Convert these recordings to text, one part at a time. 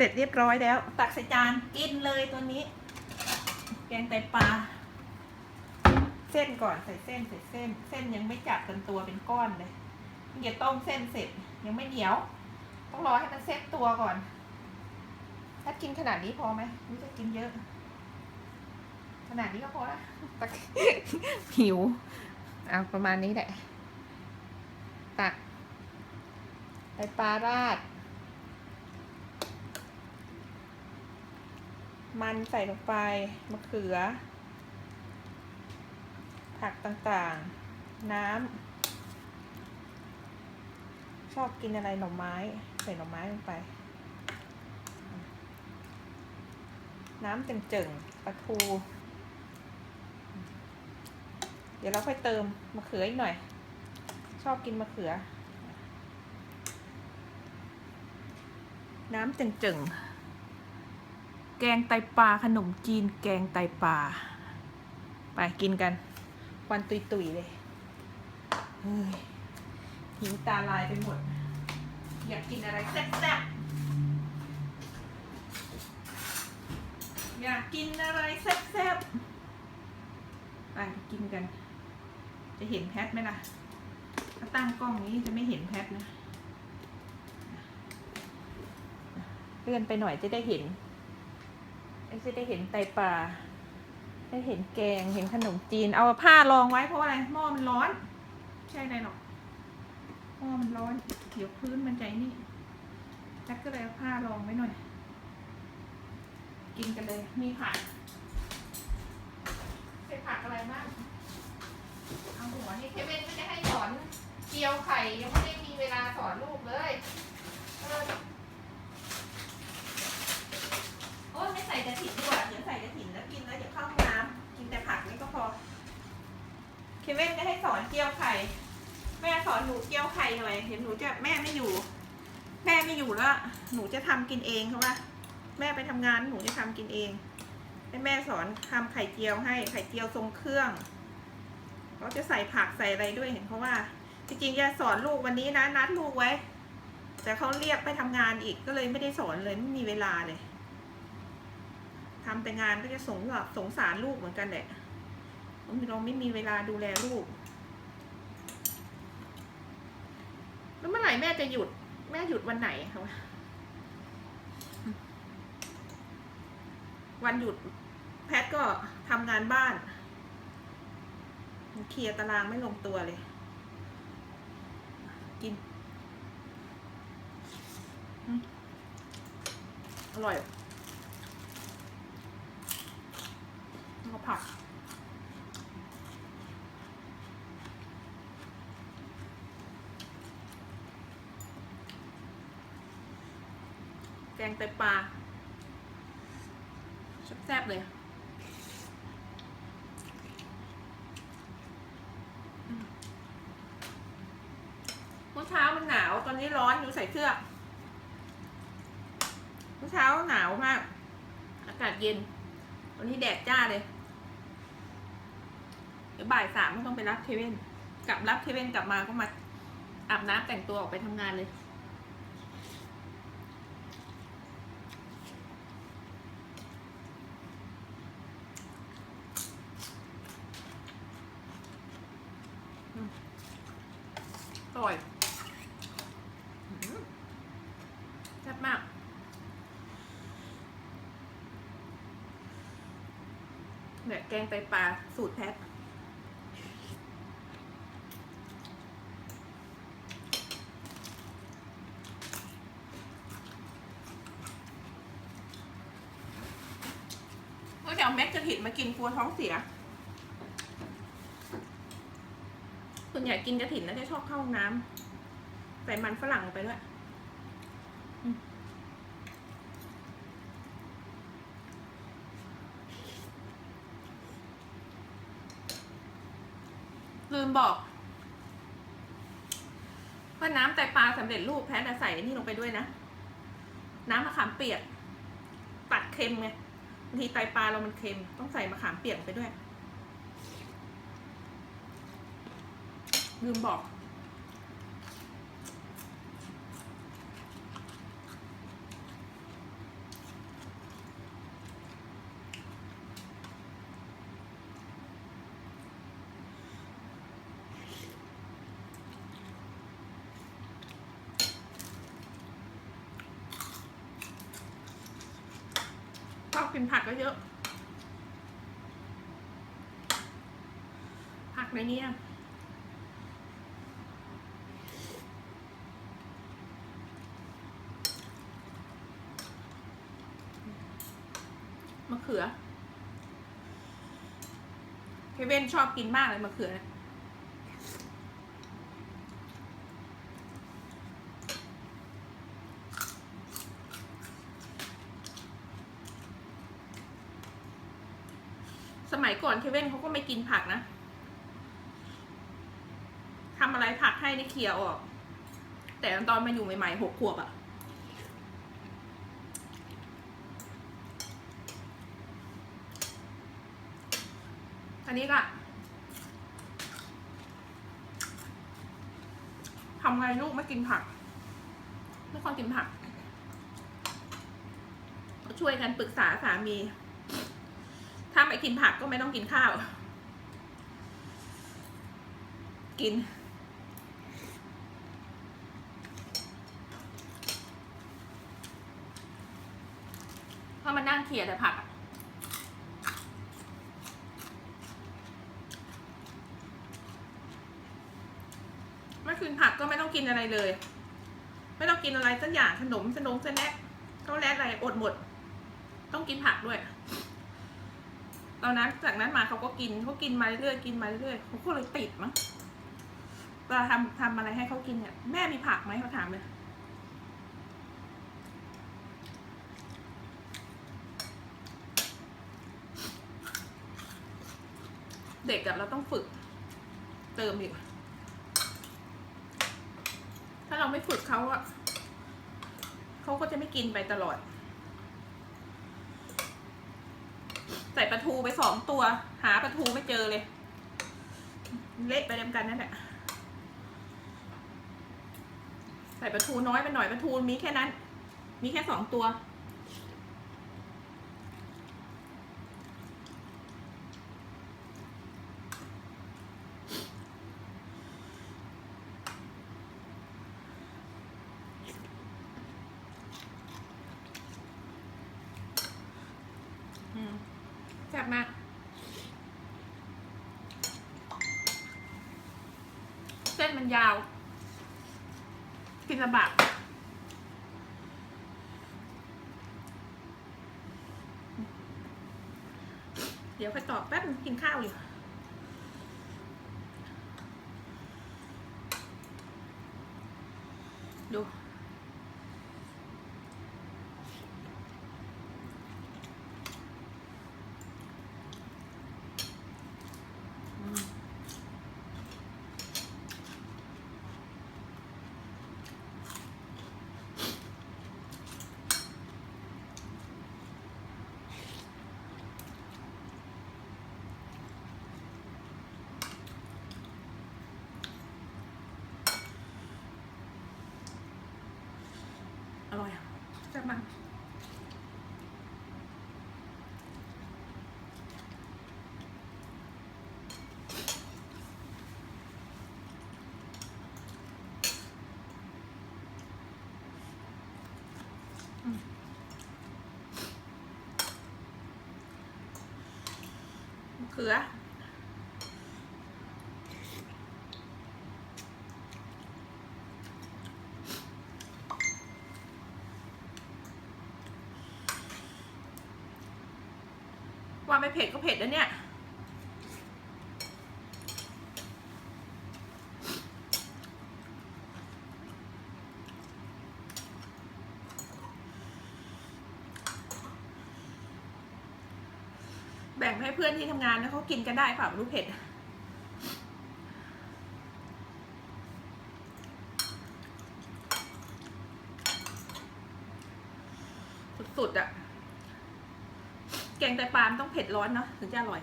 เสร็จเรียบร้อยแล้ว ตักใส่จานกินเลยตัวนี้ แกงไตปลา เส้นก่อนใส่เส้นใส่เส้น เส้นยังไม่จับกันตัวเป็นก้อนเลยอย่าต้มเส้นเสร็จยังไม่เหนียว ต้องรอให้มันเซ็ตตัวก่อน ถ้ากินขนาดนี้พอไหมไม่จะกินเยอะ ขนาดนี้ก็พอละตักหิว เอาประมาณนี้แหละ ตักไปปลาราด มันใส่ลงไปมะเขือ ผักต่างๆ น้ำชอบกินอะไรหน่อไม้ ใส่หน่อไม้ลงไป น้ำเจิ่งๆปลาทูเดี๋ยวเราค่อยเติมมะเขืออีกหน่อย ชอบกินมะเขือ น้ำเจิ่งๆ แกงไตปลาขนมจีนแกงไตปลาไปกินกันควันตุยๆเลยเฮ้ยหิวตาลายไปหมด อยากกินอะไรแซ่บๆ อยากกินอะไรแซ่บๆ ไปกินกัน จะเห็นแพทไหมล่ะ ถ้าตั้งกล้องนี้จะไม่เห็นแพทนะ เลื่อนไปหน่อยจะได้เห็น จะได้เห็นไตปลาได้เห็นแกงเห็นขนมจีน เอาผ้ารองไว้เพราะอะไรหม้อมันร้อน ใช่ไหมหรอกหม้อมันร้อนเดี๋ยวพื้นมันใจนี่แจ็คก็เลยเอาผ้ารองไว้หน่อย กินกันเลยมีผักใส่ผักอะไรบ้างเอาหัวนี่เคเว่นไม่ได้ให้สอนเจียวไข่ยังไม่ได้มีเวลาสอนลูกเลยเออโอ้ยไม่ ใส่กระถิ่นดีกว่าเดี๋ยวใส่กระถิ่นแล้วกินแล้วเดี๋ยวเข้าห้องน้ำกินแต่ผักนี่ก็พอ เคเว่นจะให้สอนเจียวไข่ แม่สอนหนูเจียวไข่หน่อยเห็นหนูจะแม่ไม่อยู่ แม่ไม่อยู่แล้วหนูจะทำกินเองเขาว่าแม่ไปทำงานหนูจะทำกินเองให้แม่สอนทำไข่เจียวให้ไข่เจียวทรงเครื่องเขาจะใส่ผักใส่อะไรด้วยเห็นเขาว่า จริงๆจะสอนลูกวันนี้นะนัดลูกไว้ แต่เขาเรียกไปทำงานอีกก็เลยไม่ได้สอนเลยไม่มีเวลาเลย ทำแต่งานก็จะสงสารสงสารลูกเหมือนกันแหละเราไม่มีเวลาดูแลลูก แล้วเมื่อไหร่แม่จะหยุด แม่หยุดวันไหนคะวะวันหยุดแพทก็ทำงานบ้าน เคลียร์ตารางไม่ลงตัวเลย กิน อร่อยแล้วก็ ผัก แกงไตปลาแซ่บๆเลยมเมื่อเช้ามันหนาว ตอนนี้ร้อนอยู่ใส่เสื้อเมื่อเช้าหนาวมาก อากาศเย็น วันนี้แดดจ้าเลย บ่ายสามก็ต้องไปรับเคเว่นกลับรับเคเว่นกลับมาก็มาอาบน้ำแต่งตัวออกไปทำงานเลย อร่อยแซ่บมากเนี่ยแกงไตปลาสูตรแพท เอาเม็ดกระถิ่นมากินกลัวท้องเสียส่วนใหญ่กินกระถิ่นแล้วจะชอบเข้าห้องน้ำใส่มันฝรั่งไปด้วยลืมบอกว่าน้ำไตปลาสำเร็จรูปแพทย์อะใส่นนี่ลงไปด้วยนะ น้ำมะขามเปียก ตัดเค็มไง บางทีไตปลาเรามันเค็ม ต้องใส่มะขามเปียกไปด้วย ลืมบอก อ กินผักก็เยอะ ผักในนี้มะเขือเคเว่นชอบกินมากเลยมะเขือ มัยก่อนเคเว่นเขาก็ไม่กินผักนะทำอะไรผักให้ในเคียร์ออก แต่ตอนมาอยู่ใหม่ๆหกขวบอะอันนี้ก็ทำไงลูกไม่กินผักไม่ค่อยกินผัก ช่วยกันปรึกษาสามี ไม่กินผักก็ไม่ต้องกินข้าว กิน เพราะมันนั่งเขี่ยแต่ผักอะไม่กินผักก็ไม่ต้องกินอะไรเลย ไม่ต้องกินอะไรสักอย่างขนมขนมสแน็คเขาแลดอะไรอดหมด ต้องกินผักด้วย ตอนนั้นจากนั้นมาเขาก็กินเขากินมาเรื่อยๆกินมาเรื่อยๆเขาก็เลยติดมั้งเวลาทำทำอะไรให้เขากินเนี่ยแม่มีผักไหมเขาถามเลยเด็กอะเราต้องฝึก เติมอีกถ้าเราไม่ฝึกเขาอะเขาก็จะไม่กินไปตลอด ใส่ปลาทูไปสองตัว หาปลาทูไม่เจอเลย เละไปเดียมกันนั่นแหละใส่ปลาทูน้อยไปหน่อยปลาทูมีแค่นั้น มีแค่สองตัว อืมแซ่บมาก เส้ นมันยาว กินลำบากเดี๋ยวไปตอบแป๊บนึงกินข้าวอยู่ดู อืมอร่อยอะแซ่บ มากมะเขือ ว่าไม่เผ็ดก็เผ็ดนะเนี่ย แบ่งให้เพื่อนที่ทำงานนะเขากินกันได้เปล่าไม่รู้เผ็ดสุดๆอะ แกงไตปลามต้องเผ็ดร้อนเนาะถึงจะอร่อย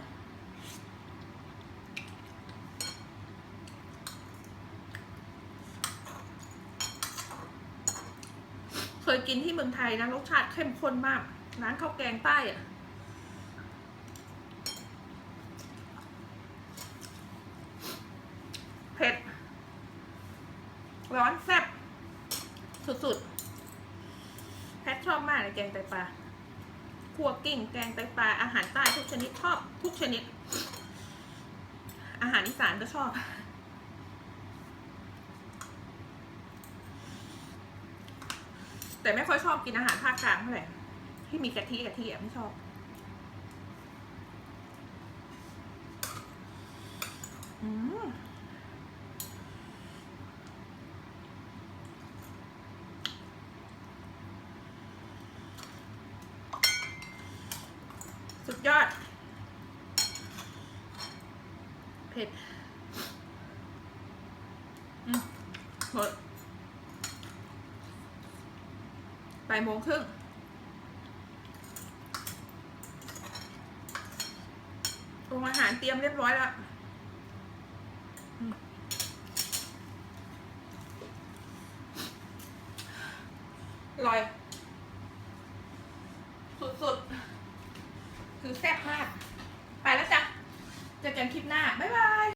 เคยกินที่เมืองไทยนะรสชาติเข้มข้นมาก ร้านข้าวแกงใต้อะเผ็ด ร้อนแซ่บสุดๆ แพทชอบมากเลยแกงไตปลา คั่วกิ้งแกงไตปลาอาหารใต้ทุกชนิดชอบทุกชนิด อาหารอีสานก็ชอบ แต่ไม่ค่อยชอบกินอาหารภาคกลางเท่าไหร่ที่มีกะทิกะทิอะไม่ชอบอืม ดยอด เผ็ดหมดบ่ายโมงครึ่งโรงอาหารเตรียมเรียบร้อยแล้ว